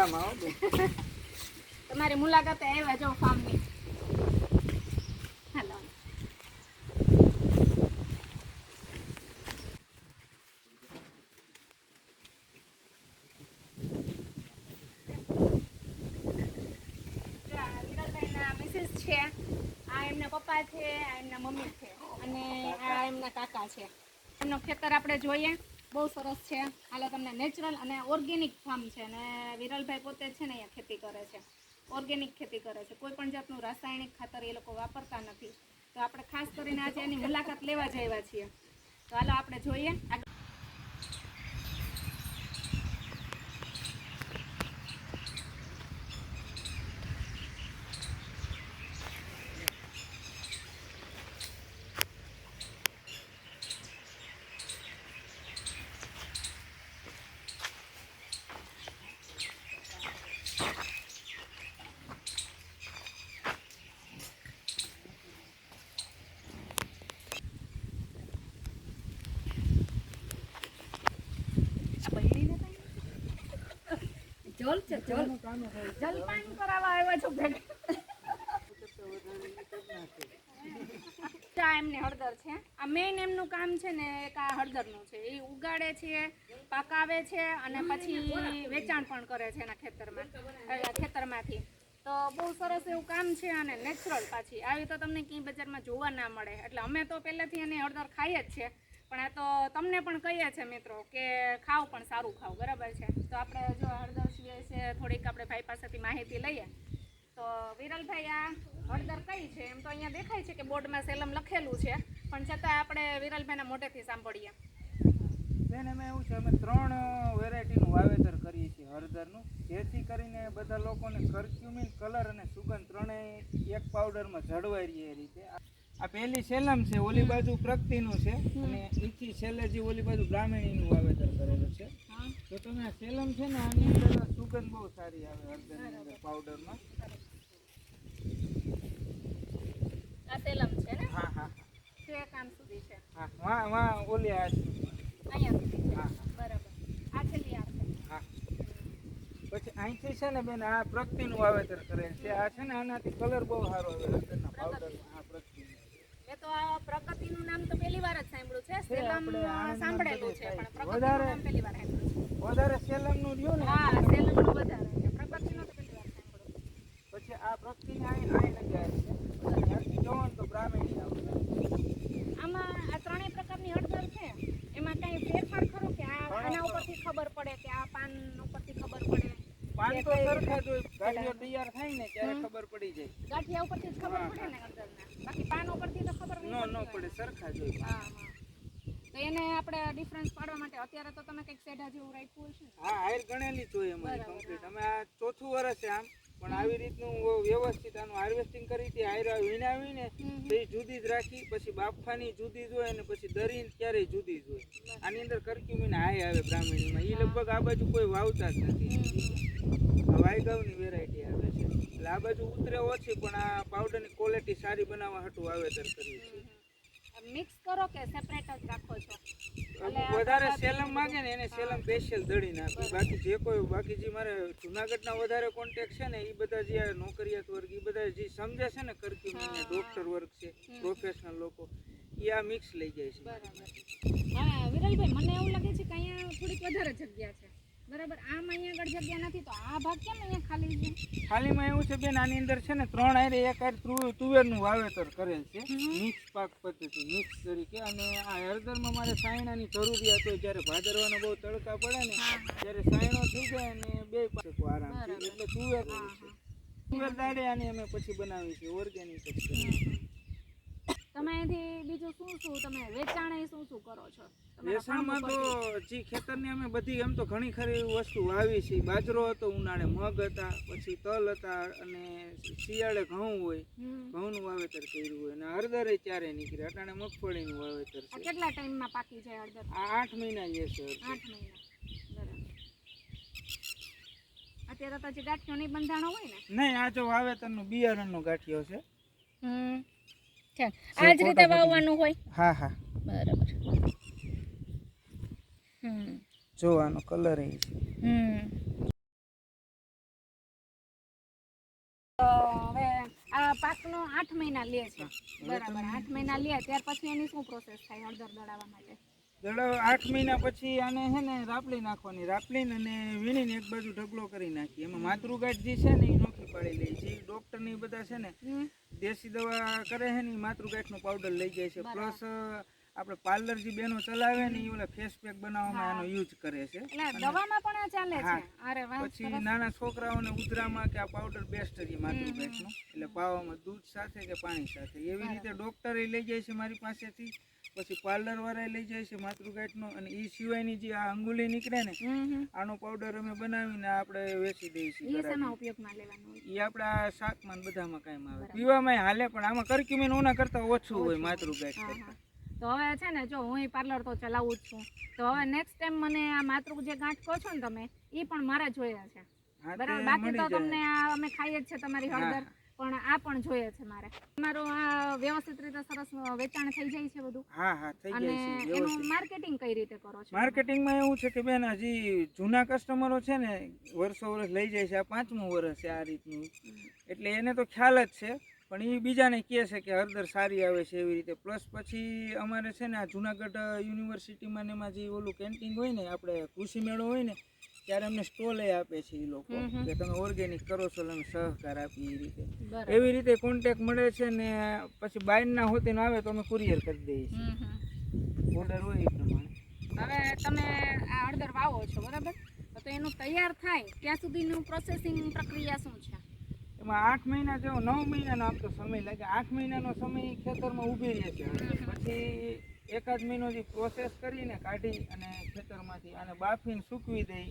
મજામાં હો તમારી મુલાકાતે આવ્યા જો ફાર્મની. હેલો. છે, આ એમના પપ્પા છે, આ એમના મમ્મી છે, અને આ એમના કાકા છે. એમનો ખેતર આપણે જોઈએ. બહુ સરસ છે. હાલો તમને નેચરલ અને ઓર્ગેનિક ફાર્મ છે અને વિરલભાઈ પોતે છે ને અહીંયા ખેતી કરે છે. ઓર્ગેનિક ખેતી કરે છે. કોઈ પણ જાતનું રાસાયણિક ખાતર એ લોકો વાપરતા નથી. તો આપણે ખાસ કરીને આજે એની મુલાકાત લેવા જ આવ્યા છીએ. તો હાલો આપણે જોઈએ આગળ આ બૈરીને કાંઈ? જલ છે જલ જલપાન કરાવવા આવ્યા છો ચા એમને હળદર છે. આ મેઇન એમનું કામ છે ને એક આ હળદરનું છે. એ ઉગાડે છે, પકાવે છે અને પછી વેચાણ પણ કરે છે એના ખેતરમાં ખેતરમાંથી. તો બહુ સરસ એવું કામ છે અને નેચરલ પાછી. આવી તો તમને ક્યાંય બજારમાં જોવા ના મળે. એટલે અમે તો પહેલેથી એને હળદર ખાઈએ જ છે પણ આ તો તમને પણ કહીએ છે મિત્રો કે ખાવ પણ સારું ખાવ, બરાબર છે? તો આપણે જો હળદર વિશે થોડીક આપણે ભાઈ પાસેથી માહિતી લઈએ. તો વિરલભાઈ, આ હળદર કઈ છે? એમ તો અહીંયા દેખાય છે કે બોર્ડમાં સેલમ લખેલું છે, પણ છતાં આપણે વિરલભાઈના મોઢેથી સાંભળીએ. બેન, અમે એવું છે, અમે ત્રણ વેરાયટીનું વાવેતર કરીએ છીએ હળદરનું. જેથી કરીને બધા લોકોને કરક્યુમિન કલર અને સુગંધ ત્રણેય એક પાવડરમાં જળવાઈ રહે એ રીતે. આ- પહેલી સેલમ છે ઓલી બાજુ પ્રગતિનું છે અને ઈથી છેલ્લે જે ઓલી બાજુ બ્રાહ્મણીનું વાવેતર કરેલું છે. તો તમે આ સેલમ છે ને આની અંદર સુગંધ બહુ સારી આવે હળદરની અંદર પાવડરમાં. આ સેલમ છે ને? હા હા છે કામ સુધી છે. હા વાહ વાહ ઓલી આ છે. અહીંયા સુધી. હા બરાબર. આ છેલ્લી આ હા. પછી અહીંથી છે ને બેન આ પ્રગતિનું વાવેતર કરેલ છે. આ છે ને આનાથી કલર બહુ સારો આવે હળદરના પાવડરમાં. તો આ પ્રકૃતિનું નામ તો પહેલી વાર જ સાંભળ્યું છે. સેલમ સાંભળેલું છે પણ વધારે- નામ પહેલી વાર સાંભળ્યું વધારે સેલમનું રહ્યું છે ને? હા સેલમનું વધારે છે. પ્રકૃતિનું તો પહેલી વાર સાંભળ્યું પછી આ પ્રગતિને છે. તો બ્રાહ્મણી આવે આમાં આ ત્રણેય પ્રકારની હળદર છે. એમાં કાંઈ ફેરફાર ખરો કે આ આના ઉપરથી ખબર પડે કે આ પાન ઉપરથી ખબર પડે? પાન તો સરખા જ હોય. ગાડીઓ તૈયાર થાય ને ત્યારે ખબર પડી જાય. ગાંઠિયા ઉપરથી જ ખબર પડે ને હળદરના? બાકી પાન ઉપરથી તો ખબર નહીં નો ન પડે સરખા જોઈએ હા હા. તો એને આપણે ડિફરન્સ પાડવા માટે અત્યારે તો તમે કંઈક સેઢા જેવું રાખ્યું હશે હા હાયર ગણેલી જોઈએ અમારી કમ્પ્લીટ અમે આ ચોથું વર્ષ છે આમ પણ આવી રીતનું વ્યવસ્થિત આનું હાર્વેસ્ટિંગ કરી હતી હાયર વીણાવી ને તો એ જુદી જ રાખી પછી બાફાની જુદી જ હોય અને પછી દરી ક્યારેય જુદી જ હોય. આની અંદર કરક્યુમીન હાય આવે બ્રાહ્મણીમાં. એ લગભગ આ બાજુ કોઈ વાવતા જ નથી. વાયગાવની વેરાયટી આવે છે. એટલે આ બાજુ ઉતરે ઓછી પણ આ પાવડરની ક્વોલિટી સારી બનાવવા હાટું વાવેતર કર્યું છે મિક્સ કરો કે સેપરેટ જ રાખો છો? વધારે સેલમ માંગે ને એને સેલમ સ્પેશિયલ દળી નાખી. બાકી જે કોઈ બાકી જે મારે જુનાગઢના વધારે કોન્ટેક્ટ છે ને એ બધા જે નોકરિયાત વર્ગ એ બધા જે સમજે છે ને કરક્યુમીન ને ડોક્ટર વર્ગ છે પ્રોફેશનલ લોકો એ આ મિક્સ લઈ જાય છે. બરાબર. હા વિરલભાઈ મને એવું લાગે છે કે અહીંયા થોડીક વધારે જગ્યા છે. બરાબર? આમ અહીંયા આગળ જગ્યા નથી તો આ ભાગ કેમ અહીંયા ખાલી છે? ખાલીમાં એવું છે બેન આની અંદર છે ને ત્રણ આયરે એક આયર તુવેર- તુવેરનું વાવેતર કરેલ છે. મિક્સ પાક પદ્ધતિ મિક્સ તરીકે. અને આ હળદરમાં મારે સાયણાની જરૂરિયાત હોય જ્યારે ભાદરવાનો બહુ તડકા પડે ને ત્યારે સાયણો થઈ જાય અને બે પાક આરામ એટલે તુવેર તુવેર દાડે આની અમે પછી બનાવી છે ઓર્ગેનિક. તમે એથી બીજું શું શું તમે વેચાણ શું શું કરો છો? તમારા તો જે ખેતરની અમે બધી એમ તો ઘણી ખરી વસ્તુ વાવી છે. બાજરો હતો ઉનાળે મગ હતા પછી તલ હતા અને શિયાળે ઘઉં હોય. ઘઉંનું વાવેતર કર્યું હોય અને હળદરે ચારે નીકળે અટાણે મગફળીનું વાવેતર છે. કેટલા ટાઈમમાં પાકી જાય હળદર? આ આઠ મહિના જે છે આઠ મહિના. અત્યારે તો જે ગાંઠિયો નહીં બંધાણો હોય ને? નહીં આ જો વાવેતરનું બિયારણનું ગાંઠિયો છે. હમ. છે આ જ રીતે વાવવાનું હોય? હા હા. બરાબર. હમ. જોવાનો કલર એ છે. હમ. તો હવે આ પાકનો આઠ મહિના લે છે. બરાબર આઠ મહિના લે ત્યાર પછી એની શું પ્રોસેસ થાય હળદર દળાવવા માટે? આઠ મહિના પછી આને છે ને રાપલી નાખવાની. રાપલીને અને વીણીને એક બાજુ ઢગલો કરી નાખીએ. એમાં માતૃગાંઠ જે છે ને એ પાડી લે જે ડોક્ટર ને બધા છે ને દેશી દવા કરે છે ને માતૃગાંઠનું પાવડર લઈ જાય છે. પ્લસ આપણે પાર્લર જે બેનો ચલાવે ને એ ઓલા ફેસ પેક બનાવવામાં એનો યુઝ કરે છે. દવામાં પણ ચાલે છે. અરે વાહ પછી નાના છોકરાઓને ઉધરામાં કે આ પાવડર બેસ્ટ છે માતૃગાંઠનું એટલે પાવામાં દૂધ સાથે કે પાણી સાથે. એવી રીતે ડોક્ટરે લઈ જાય છે મારી પાસેથી. પછી પાર્લર વાળા લઈ જાય છે માતૃગાંઠનો અને એ સિવાયની જે આ અંગુલી નીકળે ને આનો પાવડર અમે બનાવીને આપણે વેચી દઈએ છીએ એ આપણા શાકમાં બધામાં કાંઈ આવે. પીવામાં હાલે પણ આમાં કરક્યુમિન ઓના કરતા ઓછું હોય માતૃગાંઠ તો હવે છે ને જો હું પાર્લર તો ચલાવું જ છું. તો હવે નેક્સ્ટ ટાઈમ મને આ માતૃ જે ગાંઠ કહો છો ને તમે એ પણ મારા જોયા છે. બરાબર? બાકી તો તમને આ અમે ખાઈએ જ છે તમારી હળદર. પણ આ પણ જોઈએ છે મારે. તમારો આ વ્યવસ્થિત રીતે સરસ વેચાણ થઈ જાય છે બધું. હા હા થઈ જાય છે એનું માર્કેટિંગ કઈ રીતે કરો છો? માર્કેટિંગમાં એવું છે કે બેન હજી જૂના કસ્ટમરો છે ને વર્ષો વર્ષ લઈ જાય છે આ પાંચમું વર્ષ છે આ રીતનું. એટલે એને તો ખ્યાલ જ છે પણ એ બીજાને કહે છે કે હળદર સારી આવે છે એવી રીતે. પ્લસ પછી અમારે છે ને આ જુનાગઢ યુનિવર્સિટીમાં ને એમાં જે ઓલું કેન્ટીન હોય ને આપણે કૃષિ મેળો હોય ને ત્યારે અમને સ્ટોલે આપે છે એ લોકો. કે તમે ઓર્ગેનિક કરો છો અમે સહકાર આપીએ એ રીતે. એવી રીતે કોન્ટેક મળે છે ને પછી બાયરના હોતીને આવે તો અમે કુરિયર કરી દઈએ છીએ. ઓર્ડર હોય એ પ્રમાણે. હવે તમે આ હળદર વાવો છો બરાબર? તો એનું તૈયાર થાય ત્યાં સુધીનું પ્રોસેસિંગ પ્રક્રિયા શું છે? એમાં આઠ મહિના જેવો નવ મહિનાનો આમ તો સમય લાગે. આઠ મહિનાનો સમય ખેતરમાં ઊભી રહે છે પછી એકાદ મહિનો જે પ્રોસેસ કરીને કાઢી અને ખેતરમાંથી આને બાફીને સૂકવી દઈ.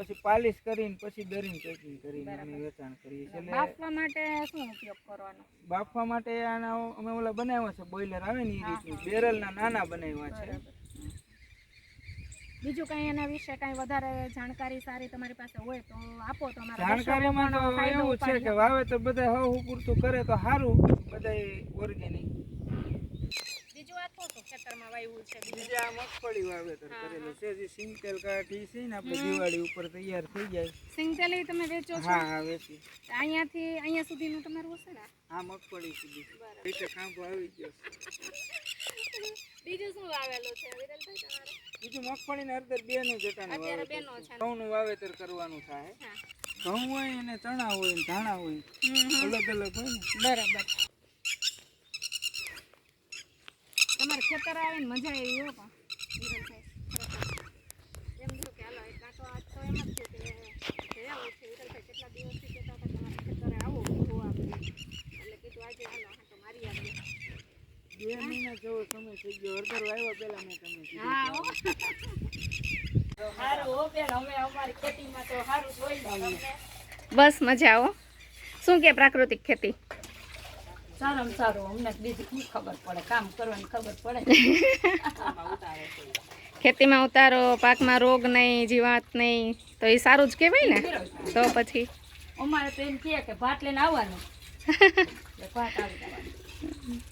પછી પાલિશ કરીને પછી દરીને પેકિંગ કરીને અમે વેચાણ કરીએ છીએ. એટલે બાફવા માટે શું ઉપયોગ કરવાનો? બાફવા માટે આના અમે ઓલા બનાવ્યા છે બોઇલર આવે ને એ રીતનું. બેરલના નાના બનાવ્યા છે. બીજું કઈ એના વિશે કઈ વધારે જાણકારી સારી તમારી પાસે હોય તો આપો તો અમારા જાણકારીમાં તો એવું છે કે વાવે તો બધા હવ પૂરતું કરે તો સારું બધા ઓર્ગેનિક ખેતરમાં વાવ્યું છે બીજું. મગફળી વાવેતર કરેલું છે. જે સિંગતેલ કાઢી છે ને આપણે દિવાળી ઉપર તૈયાર થઈ જાય. સિંગતેલી તમે વેચો છો? હા હા વેચી. અહીંયાથી અહીંયા સુધીનું તમારું હશે ને? હા મગફળી સુધી. રીતે કાંપો આવી ગયો બીજું શું વાવેલું છે વિરલભાઈ તમારે? બીજું મગફળી ને હળદર બે નું જટાનું અત્યારે છે. ઘઉં નું વાવેતર કરવાનું થાય. ઘઉં હોય અને ચણા હોય ને ધાણા હોય. અલગ અલગ હોય બરાબર. તમારે ખેતર આવે ને મજા આવી હો પણ. એમ થયું કે હાલો એક કાંટો આજ તો એમ જ છે કે જઈ આવું છે વિરલભાઈ કેટલા દિવસથી કહેતા હતા તમારા ખેતરે આવો જોવા બધું એટલે કીધું આજે હાલો હા તો મારી આવીએ બે મહિના જેવો સમય થઈ ગયો. હળદર વાવ્યા પેલા મેં તમને તો સારું હો બસ મજા આવો શું કે પ્રાકૃતિક ખેતી? સારામાં સારું. અમને બીજી શું ખબર પડે? કામ કરવાની ખબર પડે. ખેતીમાં ઉતારો પાકમાં રોગ નહીં જીવાત નહીં. તો એ સારું જ કહેવાય ને? તો પછી? અમારે તો એમ કહે કે ભાત લઈને આવવાનું. ભાત આવી જવાનું.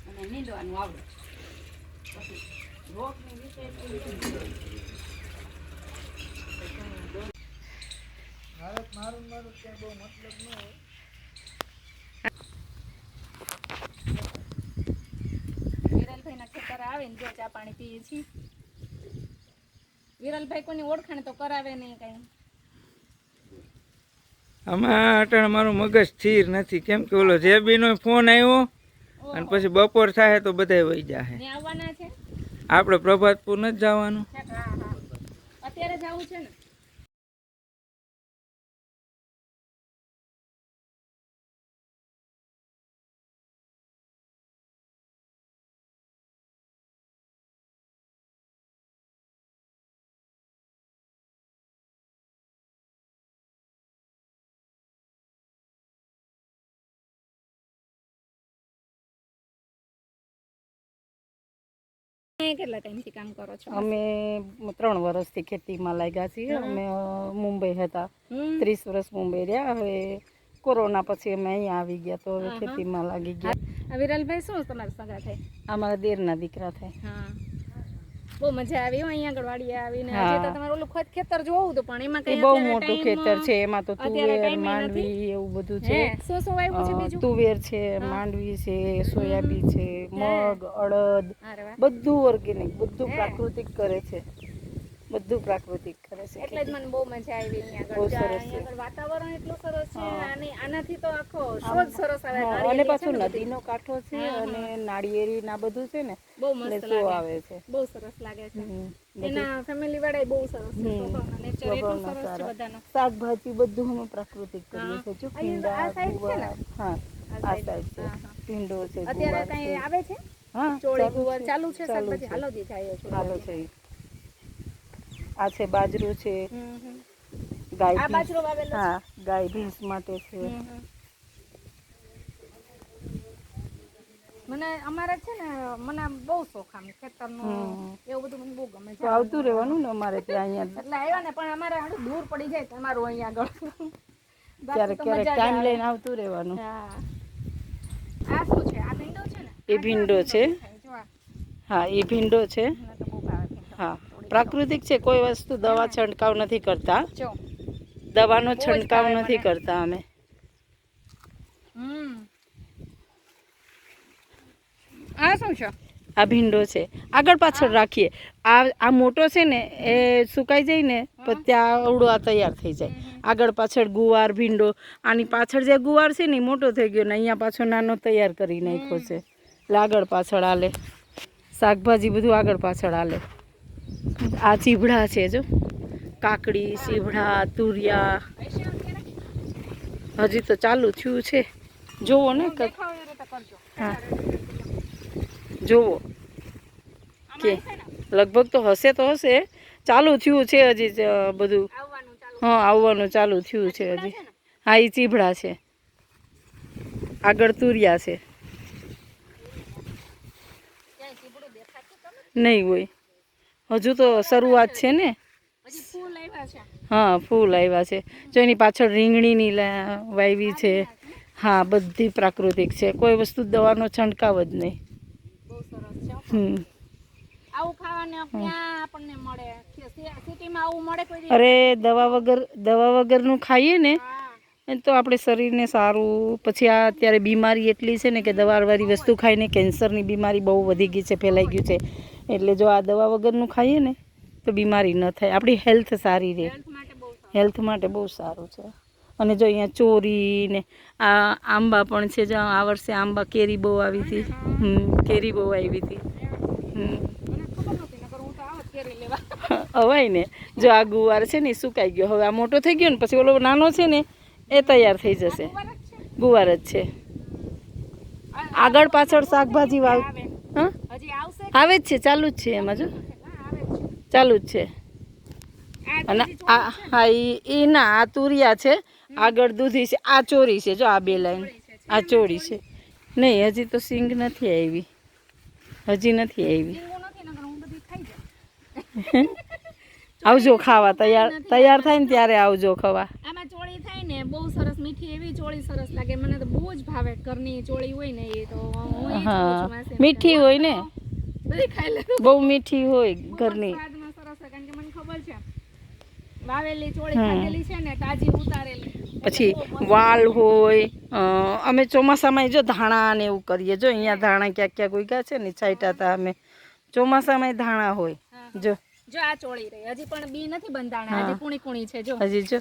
અને નીંદવાનું આવડે. પછી રોગની વિશે મારું મારું ત્યાં બહુ મતલબ ન હોય. આવીને જો ચા પાણી પીએ છીએ. વિરલભાઈ કોની ઓળખાણ તો કરાવે નહીં કઈ. આમાં અટાણે મારું મગજ સ્થિર નથી. કેમ કે ઓલો જેબીનો ફોન આવ્યો અને પછી બપોર થાય તો બધા વહી જાય આવવાના છે? આપણે પ્રભાતપુર નથી જવાનું. અત્યારે જવું છે ને? કેટલા ટાઈમથી કામ કરો છો? અમે ત્રણ વર્ષથી ખેતીમાં લાગ્યા છીએ. અમે મુંબઈ હતા. ત્રીસ વર્ષ મુંબઈ રહ્યા. હવે કોરોના પછી અમે અહીંયા આવી ગયા તો ખેતીમાં લાગી ગયા. વિરલભાઈ શું તમારા સગા થાય? અમારા દેરના દીકરા થાય. હા. બહુ મજા આવી અહીંયા આગળ આવીને. હજી તો તમારું ઓલું ખત ખેતર જોવું તો પણ એમાં કઈ બહુ મોટું ખેતર છે એમાં તો તુવેર માંડવી એવું બધું છે. શું શું વાવ્યું છે બીજું? તુવેર છે માંડવી છે સોયાબીન છે મગ અડદ બધું ઓર્ગેનિક બધું પ્રાકૃતિક કરે છે. બધું પ્રાકૃતિક કરે છે. એટલે જ મને બહુ મજા આવી અહીંયા આગળ. વાતાવરણ એટલું સરસ છે અને આનાથી તો આખો શો જ સરસ આવે અને પાછું નદીનો કાંઠો છે. અને નાળિયેરી ના બધું છે ને બહુ મસ્ત આવે છે. બહુ સરસ લાગે છે. એના ફેમિલી વાળા બહુ સરસ છે. નેચર એટલું સરસ છે બધાનો. શાકભાજી બધું અમે પ્રાકૃતિક કરીએ છે જો આ ભીંડા છે ને? ગુવાર. હા આ સાઈડ છે. ભીંડો છે અત્યારે કઈ આવે છે? હા ચોળી ગુવાર ચાલુ છે શાકભાજી? હાલો દી જાય છે હાલો છે. આ છે બાજરું છે. ગાય હા ગાય ભીંસ માટે છે. મને અમારે છે ને મને બહુ શોખ આમ ખેતરનો. એવું બધું મને બહુ ગમે છે. આવતું રહેવાનું ને અમારે ત્યાં અહીંયા. એટલે આવ્યા ને પણ અમારે આડું દૂર પડી જાય તમારું અહીંયા આગળ. ક્યારેક ક્યારેક ટાઈમ લઈને આવતું રહેવાનું. હા. આ શું છે? આ ભીંડો છે ને? એ ભીંડો છે. હા એ ભીંડો છે. હા. પ્રાકૃતિક છે કોઈ વસ્તુ દવા છંટકાવ નથી કરતા. દવાનો છંટકાવ નથી કરતા અમે. આ શું છે? આ ભીંડો છે. આગળ પાછળ રાખીએ. આ આ મોટો છે ને એ સુકાઈ જાય ને ત્યાં અવળો આ તૈયાર થઈ જાય. આગળ પાછળ ગુવાર ભીંડો આની પાછળ જે ગુવાર છે ને મોટો થઈ ગયો ને અહીંયા પાછો નાનો તૈયાર કરી નાખ્યો છે. એટલે આગળ પાછળ આલે. શાકભાજી બધું આગળ પાછળ હાલે આ ચીભડા છે જો. કાકડી, ચીભડા, તુરિયા. હજી તો ચાલુ થયું છે. જોવો ને હા. જોવો. કે લગભગ તો હશે તો હશે. ચાલુ થયું છે હજી બધું. હા, આવવાનું ચાલુ થયું છે હજી. હા, એ ચીભડા છે. આગળ તુરિયા છે. નહીં હોય. હજુ તો શરૂઆત છે ને? ફૂલ આવ્યા છે. હા ફૂલ આવ્યા છે. જો એની પાછળ રીંગણીની વાવી છે. હા બધી પ્રાકૃતિક છે. કોઈ વસ્તુ દવાનો છંટકાવ જ નહીં. બહુ સરસ છે હમ. આવું ખાવાનું ક્યાં આપણને મળે? આવું મળે અરે દવા વગર દવા વગરનું ખાઈએ ને તો આપણે શરીરને સારું પછી આ અત્યારે બીમારી એટલી છે ને કે દવાવાળી વસ્તુ ખાઈને કેન્સરની બીમારી બહુ વધી ગઈ છે ફેલાઈ ગયું છે. એટલે જો આ દવા વગરનું ખાઈએ ને તો બીમારી ન થાય. આપણી હેલ્થ સારી રહે. હેલ્થ માટે બહુ સારું. છે. અને જો અહીંયા ચોરી ને આ આંબા પણ છે જો આ વર્ષે આંબા કેરી બહુ આવી હતી. કેરી બહુ આવી હતી. હવાય ને. જો આ ગુવાર છે ને સુકાઈ ગયો. હવે આ મોટો થઈ ગયો ને પછી ઓલો નાનો છે ને એ તૈયાર થઈ જશે. ગુવાર જ છે? આગળ પાછળ શાકભાજી વાવ આવે જ છે ચાલુ જ છે એમાં જો. આવે જ છે ચાલુ જ છે. અને આ હા એ ના આ તુરિયા છે આગળ દૂધી છે આ ચોરી છે જો આ બે લાઈન. આ ચોરી છે. નહીં હજી તો સિંગ નથી આવી. હજી નથી આવી. આવજો ખાવા તૈયાર તૈયાર થાય ને ત્યારે આવજો ખાવા. આમાં ચોળી થાય ને બહુ સરસ મીઠી એવી ચોળી સરસ લાગે. મને તો બહુ જ ભાવે. ઘરની ચોળી હોય ને એ તો મીઠી હોય ને? બધી ખાઈ લઉં બહુ મીઠી હોય ઘરની. સરસ કારણ કે મને ખબર છે વાવેલી ચોળી. ખાધેલી છે ને તાજી ઉતારેલી. પછી વાલ હોય અમે ચોમાસામાં જો ધાણા ને એવું કરીએ જો અહીંયા ધાણા ક્યાંક ક્યાંક ઉગ્યા છે ને છાંટ્યા હતા અમે. ચોમાસામાં ધાણા હોય જો. જો આ ચોળી રહી હજી પણ બી નથી બંધાણા હજી કુણી કુણી છે જો. હજી જો.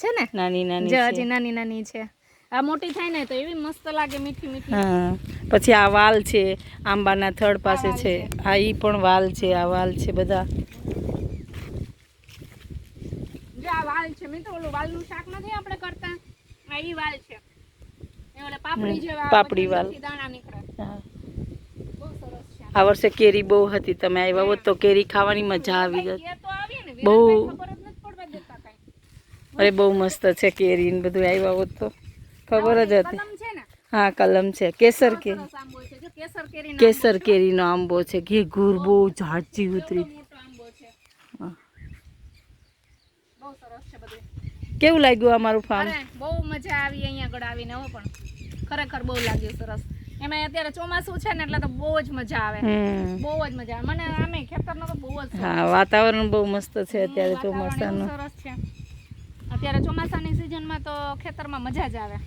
છે ને? નાની નાની જો હજી નાની નાની છે. આ મોટી થાય ને તો એવી મસ્ત લાગે મીઠી મીઠી. હા. પછી આ વાલ છે આંબાના થડ પાસે છે. આ ઈ પણ વાલ છે આ વાલ છે બધા. જો આ વાલ છે મેં તો ઓલું વાલનું શાક નથી આપણે કરતા. આ ઈ વાલ છે. એ ઓલે પાપડી જેવા પાપડી વાલ. દાણા નીકળે. હા. આ વર્ષે કેરી બહુ હતી. તમે આવ્યા હોત તો કેરી ખાવાની મજા આવી ગઈ બહુ. અરે બહુ મસ્ત છે કેરી ને બધું આવ્યા હોત તો. ખબર જ હતી. હા કલમ છે. કેસર કેરી. કેસર કેરી કેસર કેરીનો આંબો છે. ઘી ઘૂર બહુ ઝાડજી ઉતરી. કેવું લાગ્યું અમારું ફાર્મ બહુ મજા આવી અહીંયા આગળ આવીને હો પણ ખરેખર બહુ લાગ્યું સરસ. એમાં અત્યારે ચોમાસું છે ને એટલે તો બહુ જ મજા આવે. બહુ જ મજા આવે. મને આમે ખેતરનો તો બહુ જ હા વાતાવરણ બહુ મસ્ત છે અત્યારે ચોમાસાનું. સરસ છે. અત્યારે ચોમાસાની સિઝનમાં તો ખેતરમાં મજા જ આવે.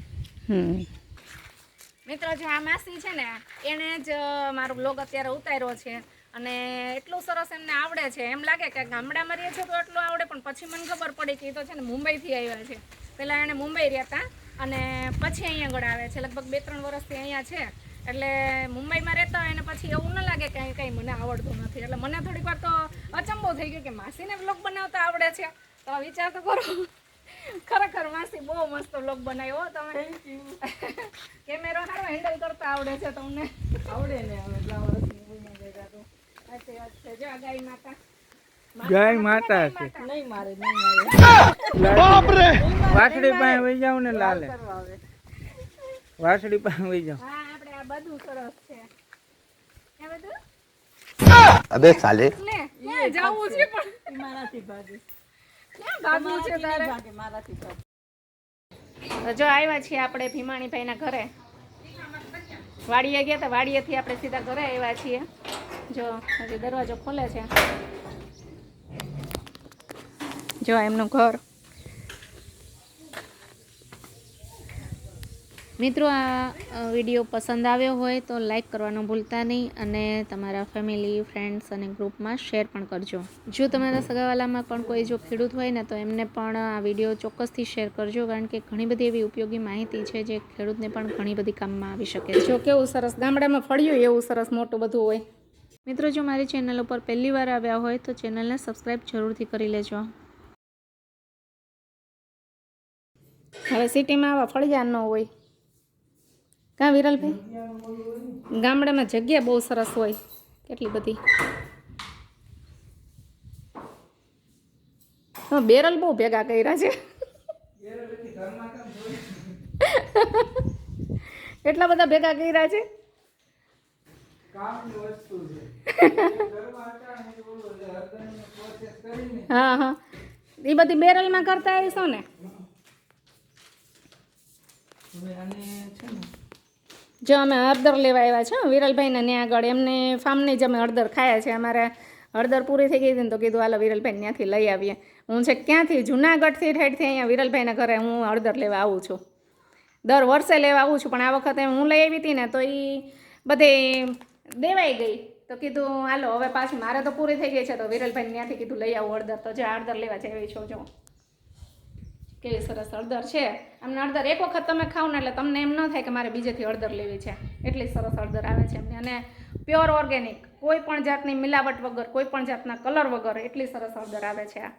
મિત્રો, જે આ માસી છે ને, એણે જ મારો બ્લોગ અત્યારે ઉતાર્યો છે અને એટલું સરસ એમને આવડે છે. એમ લાગે કે ગામડામાં રહીએ છે તો એટલું આવડે, પણ પછી મને ખબર પડી કે એ તો છે ને મુંબઈથી આવ્યા છે. પહેલાં એણે મુંબઈ રહેતા અને પછી અહીંયા આગળ આવે છે. લગભગ બે ત્રણ વર્ષથી અહીંયા છે. એટલે મુંબઈમાં રહેતા હોય અને પછી એવું ન લાગે કે કંઈ મને આવડતું નથી. એટલે મને થોડીક વાર તો અચંબો થઈ ગયો કે માસીને બ્લોગ બનાવતા આવડે છે. તો વિચાર તો કરો. ખરેખર માસી બહુ મસ્ત વ્લોગ બનાવ્યો તમે. થેન્ક યુ કેમેરો સારો હેન્ડલ કરતા આવડે છે તમને. આવડે ને હવે એટલા વર્ષની ઉંમરમાં ગયા તો. સાચી વાત જો ગાય માતા. જાવ ને લાલે. વાછડી પાસે વઈ જાવ. અબે સાલે. જવું છે પણ? મારાથી ભાગવું છે તારે? તો જો આવ્યા છીએ આપણે ભીમાણીભાઈના ઘરે. વાડીએ ગયા હતા વાડીએથી આપણે સીધા ઘરે આવ્યા છીએ. જો હજી દરવાજો ખોલે છે. જો એમનું ઘર. મિત્રો આ વીડિયો પસંદ આવ્યો હોય તો લાઈક કરવાનું ભૂલતા નહીં અને તમારા ફેમિલી ફ્રેન્ડ્સ અને ગ્રુપમાં શેર પણ કરજો. જો તમારા સગાવાલામાં પણ કોઈ જો ખેડૂત હોય ને તો એમને પણ આ વીડિયો ચોક્કસથી શેર કરજો કારણ કે ઘણી બધી એવી ઉપયોગી માહિતી છે જે ખેડૂતને પણ ઘણી બધી કામમાં આવી શકે છે. જો કેવું સરસ ગામડામાં ફળ્યું એવું સરસ મોટું બધું હોય. મિત્રો જો મારી ચેનલ ઉપર પહેલી વાર આવ્યા હોય તો ચેનલને સબસ્ક્રાઈબ જરૂરથી કરી લેજો. હવે સિટીમાં આવા ફળિયા ન હોય. કાં વિરલભાઈ? ગામડામાં જગ્યા બહુ સરસ હોય. કેટલી બધી? હા, બેરલ બહુ ભેગા કર્યા છે. એટલા બધા ભેગા કર્યા છે. હા હા. એ બધી બેરલમાં કરતા આવીશો ને હવે આને છે ને? જો અમે હળદર લેવા આવ્યા છે વિરલભાઈને ત્યાં આગળ. એમને ફાર્મની જ અમે હળદર ખાયા છે. અમારે હળદર પૂરી થઈ ગઈ હતી ને તો કીધું, હાલો વિરલભાઈ ત્યાંથી લઈ આવીએ. હું છે ક્યાંથી? જુનાગઢથી ઠેઠથી અહીંયા વિરલભાઈના ઘરે હું હળદર લેવા આવું છું. દર વર્ષે લેવા આવું છું, પણ આ વખતે હું લઈ આવી હતી ને તો એ બધે દેવાઈ ગઈ. તો કીધું, હાલો, હવે પાછી મારે તો પૂરી થઈ ગઈ છે. તો વિરલભાઈ ત્યાંથી કીધું, લઈ આવું હળદર. તો જે હળદર લેવા જઈ છો, જો. કેવી સરસ હળદર છે. એમને હળદર એક વખત તમે ખાવ ને એટલે તમને એમ ન થાય કે મારે બીજેથી હળદર લેવી છે. એટલી સરસ હળદર આવે છે એમની. અને પ્યોર ઓર્ગેનિક કોઈ પણ જાતની મિલાવટ વગર, કોઈ પણ જાતના કલર વગર એટલી સરસ હળદર આવે છે આ.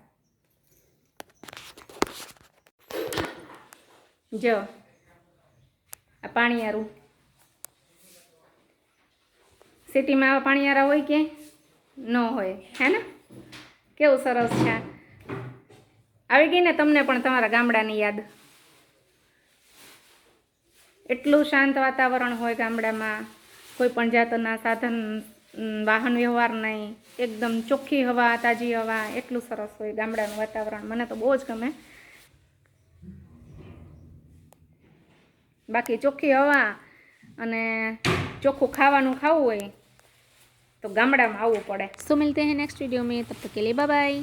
જો, આ પાણીયારું. સિટીમાં આવા પાણીયારા હોય કે ન હોય? હે ને? કેવું સરસ છે. આવી ગઈ ને તમને પણ તમારા ગામડાની યાદ એટલું શાંત વાતાવરણ હોય ગામડામાં કોઈ પણ જાતના સાધન અમ, વાહન વ્યવહાર નહીં એકદમ ચોખ્ખી હવા તાજી હવા એટલું સરસ હોય ગામડાનું વાતાવરણ મને તો બહુ જ ગમે બાકી ચોખ્ખી હવા અને ચોખ્ખું ખાવાનું ખાવું હોય તો ગામડામાં આવવું પડે સો મિલતે हैं नेक्स्ट वीडियो में तब तक के लिए बाय बाय